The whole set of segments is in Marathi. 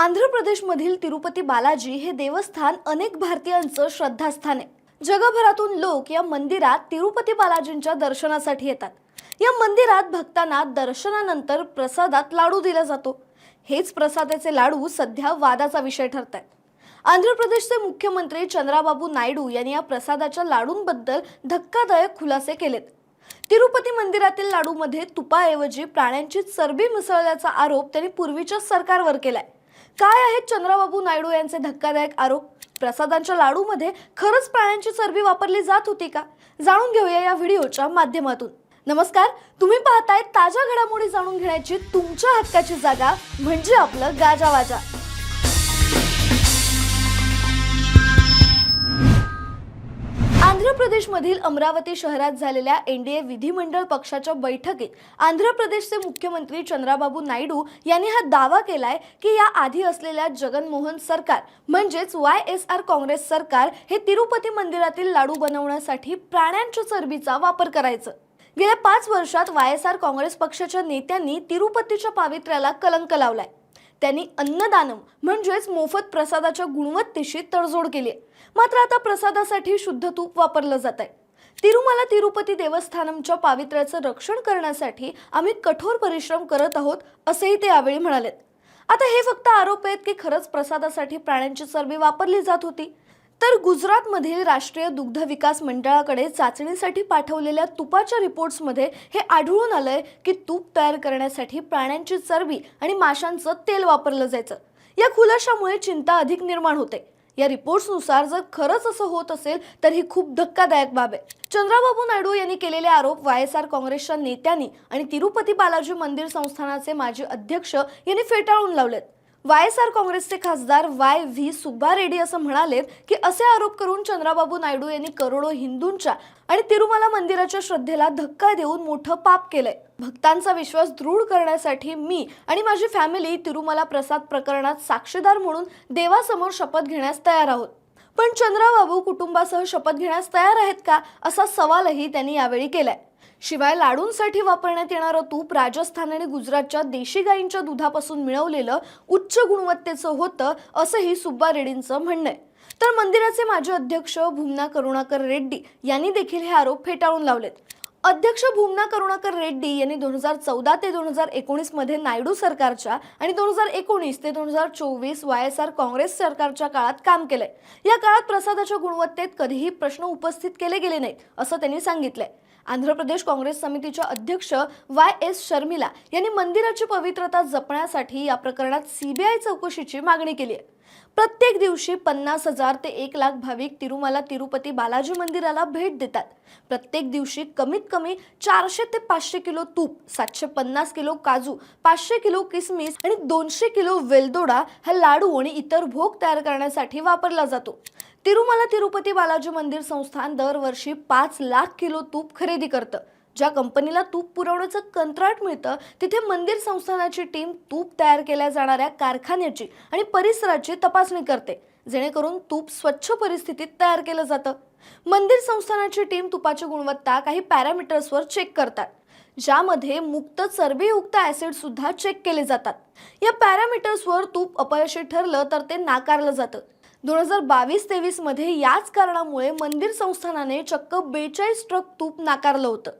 आंध्र प्रदेशमधील तिरुपती बालाजी हे देवस्थान अनेक भारतीयांचं श्रद्धास्थान आहे. जगभरातून लोक या मंदिरात तिरुपती बालाजींच्या दर्शनासाठी येतात. या मंदिरात भक्तांना दर्शनानंतर प्रसादात लाडू दिला जातो. हेच प्रसादाचे लाडू सध्या वादाचा विषय ठरत आहेत आंध्र प्रदेशचे मुख्यमंत्री चंद्राबाबू नायडू यांनी या प्रसादाच्या लाडूंबद्दल धक्कादायक खुलासे केलेत. तिरुपती मंदिरातील लाडूमध्ये तुपाऐवजी प्राण्यांची चरबी मिसळल्याचा आरोप त्यांनी पूर्वीच्या सरकारवर केलाय. काय आहेत चंद्राबाबू नायडू यांचे धक्कादायक आरोप? प्रसादांच्या लाडूमध्ये खरंच प्राण्यांची चरबी वापरली जात होती का? जाणून घेऊया या व्हिडिओच्या माध्यमातून. नमस्कार तुम्ही पाहताय ताज्या घडामोडी जाणून घेण्याची तुमच्या हक्काची जागा म्हणजे आपलं गाजावाजा आंध्र प्रदेशमधील अमरावती शहरात झालेल्या एनडीए विधिमंडळ पक्षाच्या बैठकीत आंध्र प्रदेशचे मुख्यमंत्री चंद्राबाबू नायडू यांनी हा दावा केलाय की या आधी असलेल्या जगनमोहन सरकार म्हणजेच वाय एस आर काँग्रेस सरकार हे तिरुपती मंदिरातील लाडू बनवण्यासाठी प्राण्यांच्या चरबीचा वापर करायचं. गेल्या पाच वर्षात वाय एस आर काँग्रेस पक्षाच्या नेत्यांनी तिरुपतीच्या पावित्र्याला कलंक लावलाय. त्यांनी अन्नदानम म्हणजेच मोफत प्रसादाच्या गुणवत्तेशी तडजोड केली. आहे मात्र आता प्रसादासाठी शुद्ध तूप वापरलं जात आहे तिरुमाला तिरुपती देवस्थानमच्या पावित्र्याचं रक्षण करण्यासाठी आम्ही कठोर परिश्रम करत आहोत असेही ते यावेळी म्हणालेत. आता हे फक्त आरोप आहेत की खरंच प्रसादासाठी प्राण्यांची चरबी वापरली जात होती. तर गुजरातमधील राष्ट्रीय दुग्ध विकास मंडळाकडे चाचणीसाठी पाठवलेल्या तुपाच्या रिपोर्ट्समध्ये हे आढळून आलंय की तूप तयार करण्यासाठी प्राण्यांची चरबी आणि माशांचं तेल वापरलं जायचं. या खुलाशामुळे चिंता अधिक निर्माण होते. या रिपोर्ट्सनुसार जर खरंच असं होत असेल तर ही खूप धक्कादायक बाब आहे. चंद्राबाबू नायडू यांनी केलेले आरोप वाय एस आर काँग्रेसच्या नेत्यांनी आणि तिरुपती बालाजी मंदिर संस्थानाचे माजी अध्यक्ष यांनी फेटाळून लावलेत. वाय एस आर काँग्रेसचे खासदार वाय व्ही सुब्बा रेड्डी असं म्हणालेत की असे आरोप करून चंद्राबाबू नायडू यांनी करोडो हिंदूंच्या आणि तिरुमला मंदिराच्या श्रद्धेला धक्का देऊन मोठं पाप केलंय. भक्तांचा विश्वास दृढ करण्यासाठी मी आणि माझी फॅमिली तिरुमला प्रसाद प्रकरणात साक्षीदार म्हणून देवासमोर शपथ घेण्यास तयार आहोत. पण चंद्राबाबू कुटुंबासह शपथ घेण्यास तयार आहेत का असा सवालही त्यांनी यावेळी केलाय. शिवाय लाडूंसाठी वापरण्यात येणारं तूप राजस्थान आणि गुजरातच्या देशी गायींच्या दुधापासून मिळवलेलं उच्च गुणवत्तेचं होतं असंही सुब्बा रेड्डींचं म्हणणं आहे. तर मंदिराचे माजी अध्यक्ष भूमना करुणाकर रेड्डी यांनी देखील हे आरोप फेटाळून लावलेत. अध्यक्ष भूमना करुणाकर रेड्डी यांनी दोन हजार चौदा ते दोन हजार एकोणीसमध्ये नायडू सरकारच्या आणि दोन हजार एकोणीस ते दोन हजार चोवीस वाय एस आर काँग्रेस सरकारच्या काळात काम केलंय. या काळात प्रसादाच्या गुणवत्तेत कधीही प्रश्न उपस्थित केले गेले नाहीत असं त्यांनी सांगितलंय. आंध्र प्रदेश काँग्रेस समितीच्या अध्यक्ष वाय एस शर्मिला यांनी मंदिराची पवित्रता जपण्यासाठी या प्रकरणात सीबीआय चौकशीची मागणी केली आहे प्रत्येक दिवशी पन्नास हजार ते एक लाख भाविक तिरुमला तिरुपती बालाजी मंदिराला भेट देतात. प्रत्येक दिवशी कमीत कमी चारशे ते पाचशे किलो तूप सातशे पन्नास किलो काजू पाचशे किलो किसमिस आणि दोनशे किलो वेलदोडा हा लाडू आणि इतर भोग तयार करण्यासाठी वापरला जातो. तिरुमला तिरुपती बालाजी मंदिर संस्थान दरवर्षी पाच लाख किलो तूप खरेदी करतं. ज्या कंपनीला तूप पुरवण्याचं कंत्राट मिळतं तिथे मंदिर संस्थानाची टीम तूप तयार केल्या जाणाऱ्या कारखान्याची आणि परिसराची तपासणी करते जेणेकरून तूप स्वच्छ परिस्थितीत तयार केलं जातं. मंदिर संस्थानाची टीम तुपाची गुणवत्ता काही पॅरामीटर्सवर चेक करतात ज्यामध्ये मुक्त चरबीयुक्त ऍसिड सुद्धा चेक केले जातात. या पॅरामीटर्सवर तूप अपयशी ठरलं तर ते नाकारलं जातं. दोन हजार बावीस तेवीसमध्ये याच कारणामुळे मंदिर संस्थानाने चक्क बेचाळीस ट्रक तूप नाकारलं होतं.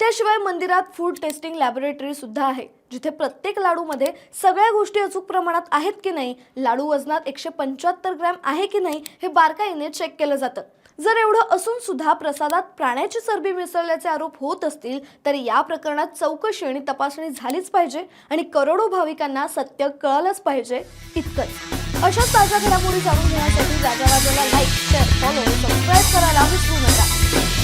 त्याशिवाय मंदिरात फूड टेस्टिंग लॅबोरेटरी सुद्धा आहे. जिथे प्रत्येक लाडूमध्ये सगळ्या गोष्टी अचूक प्रमाणात आहेत की नाही लाडू वजनात एकशे पंच्याहत्तर ग्रॅम आहे की नाही हे बारकाईने चेक केलं जातं. जर एवढं असून सुद्धा प्रसादात प्राण्याची चरबी मिसळल्याचे आरोप होत असतील तर या प्रकरणात चौकशी आणि तपासणी झालीच पाहिजे आणि करोडो भाविकांना सत्य कळालंच पाहिजे इतकंच. अशाच ताज्या घडामोडी जाणून घेण्यासाठी जागा लाईक शेअर फॉलो सबस्क्राईब करायला विसरू नका.